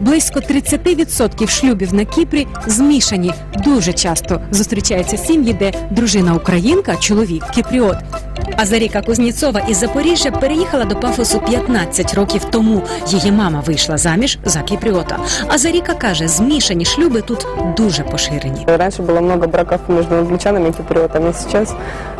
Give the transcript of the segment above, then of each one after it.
Близько 30% шлюбів на Кіпрі змішані. Дуже часто зустрічаються сім'ї, де дружина українка, чоловік кіпріот. А Заріка Кузніцова із Запоріжжя переїхала до Пафосу 15 років тому. Її мама вийшла заміж за кіпріота. А Заріка каже, змішані шлюби тут дуже поширені. Раньше было много браков между англичанами и киприотами, сейчас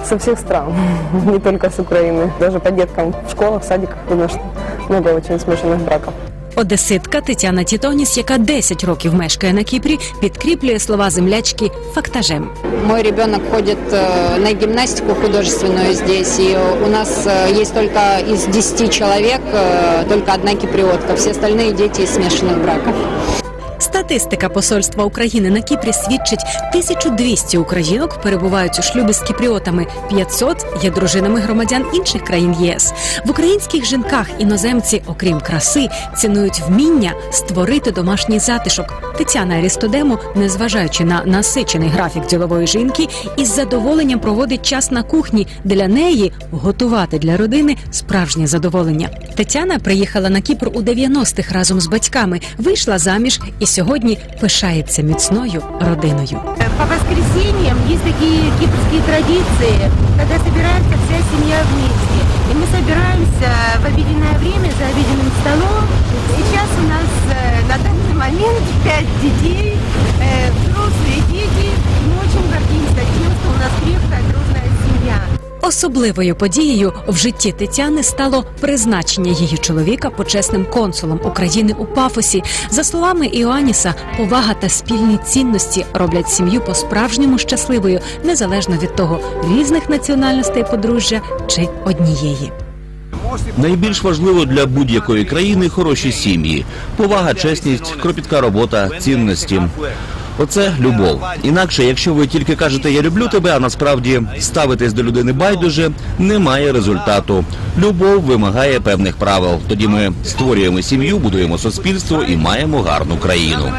со всех стран, не только с Украины. Даже по деткам в школах, в садиках видно, что много очень смешанных браков. Одеситка Тетяна Тітоніс, яка 10 років мешкає на Кіпрі, підкріплює слова землячки фактажем. Мой ребенок ходит э, на гимнастику художественную здесь, и у нас э, есть только из 10 человек э, только одна киприотка, все остальные дети из смешанных браков. Статистика посольства України на Кіпрі свідчить, 1200 українок перебувають у шлюбі з кіпріотами, 500 є дружинами громадян інших країн ЄС. В українських жінках іноземці, окрім краси, цінують вміння створити домашній затишок. Тетяна Арістодему, незважаючи на насичений графік ділової жінки, із задоволенням проводить час на кухні. Для неї готувати для родини справжнє задоволення. Тетяна приїхала на Кіпр у 90-х разом з батьками, вийшла заміж і сьогодні пишається міцною родиною. По воскресеньям есть такие кипрские традиции, когда собирается вся семья вместе. И мы собираемся в обеденное время за обеденным столом. Сейчас у нас э, на данный момент пять детей, э, взрослые дети. И мы очень гордимся тем, что у нас крепкая, дружная семья. Особливою подією в житті Тетяни стало призначення її чоловіка почесним консулом України у Пафосі. За словами Іоанніса, повага та спільні цінності роблять сім'ю по-справжньому щасливою, незалежно від того, різних національностей подружжя чи однієї. Найбільш важливо для будь-якої країни хороші сім'ї, повага, чесність, кропітка робота, цінності. Оце любов. Інакше, якщо ви тільки кажете я люблю тебе, а насправді ставитесь до людини байдуже, немає результату. Любов вимагає певних правил. Тоді ми створюємо сім'ю, будуємо суспільство і маємо гарну країну.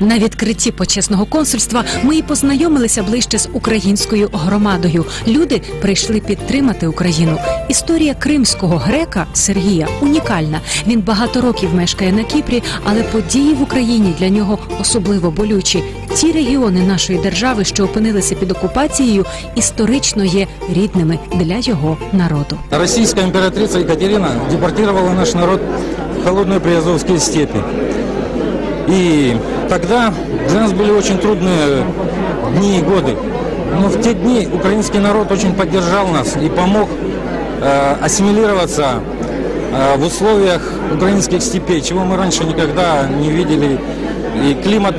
На відкритті почесного консульства ми і познайомилися ближче з українською громадою. Люди прийшли підтримати Україну. Історія кримського грека Сергія унікальна. Він багато років мешкає на Кіпрі, але події в Україні для нього особливо болючі. Ті регіони нашої держави, що опинилися під окупацією, історично є рідними для його народу. Российская императрица Екатерина депортировала наш народ в холодные приазовские степи. И тогда для нас были очень трудные дни и годы. Но в те дни украинский народ очень поддержал нас и помог э, ассимилироваться э, в условиях украинских степей, чего мы раньше никогда не видели. И климат,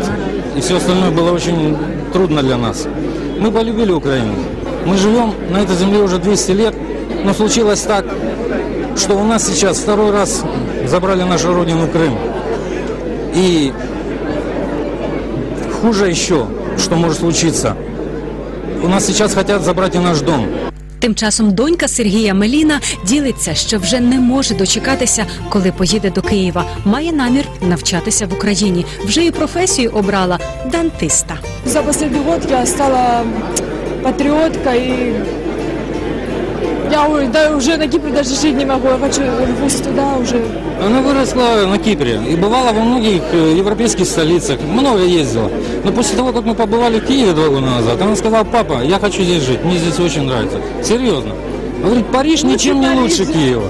и все остальное было очень трудно для нас. Мы полюбили Украину. Мы живем на этой земле уже 200 лет, но случилось так, что у нас сейчас второй раз забрали нашу родину Крым. И хуже еще, что может случиться. У нас сейчас хотят забрать и наш дом. Тим часом донька Сергія Меліна ділиться, що вже не може дочекатися, коли поїде до Києва. Має намір навчатися в Україні. Вже і професію обрала дантиста. За останній рік я стала патріоткою. И я да, уже на Кипре даже жить не могу. Я хочу вернуться туда уже. Она выросла на Кипре и бывала во многих э, европейских столицах, много ездила. Но после того, как мы побывали в Киеве два года назад, она сказала, папа, я хочу здесь жить, мне здесь очень нравится. Серьезно. Говорит, Париж ничем не лучше Киева.